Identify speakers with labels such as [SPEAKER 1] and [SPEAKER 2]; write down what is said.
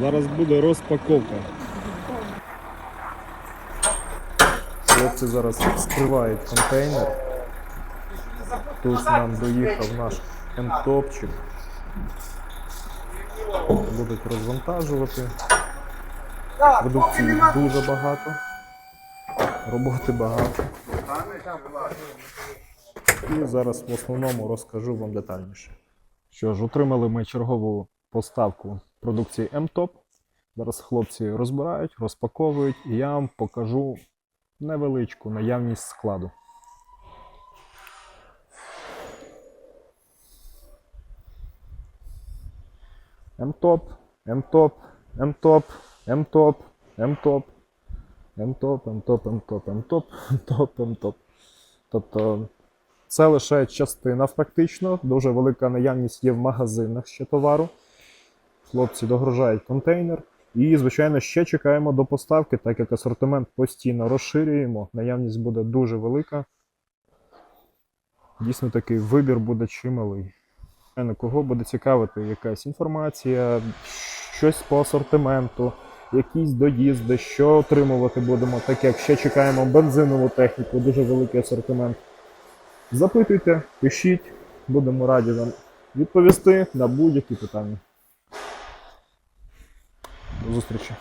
[SPEAKER 1] Зараз буде розпаковка. Хлопці зараз скривають контейнер. Тут нам доїхав наш ентопчик. Будуть розвантажувати. Продукції дуже багато. Роботи багато. І зараз в основному розкажу вам детальніше. Що ж, отримали ми чергову поставку продукції M-Top. Зараз хлопці розбирають, розпаковують, і я вам покажу невеличку наявність складу. М-топ, М-топ, М-топ, М-топ, М-топ, М-топ, М-топ, М-топ, М-топ, М-топ, М-топ. Тобто це лише частина фактично. Дуже велика наявність є в магазинах ще товару. Хлопці догружають контейнер. І, звичайно, ще чекаємо до поставки, так як асортимент постійно розширюємо. Наявність буде дуже велика. Дійсно такий вибір буде чималий. Кого буде цікавити якась інформація, щось по асортименту, якісь доїзди, що отримувати будемо, так як ще чекаємо бензинову техніку, дуже великий асортимент. Запитуйте, пишіть, будемо раді вам відповісти на будь-які питання зустрічі.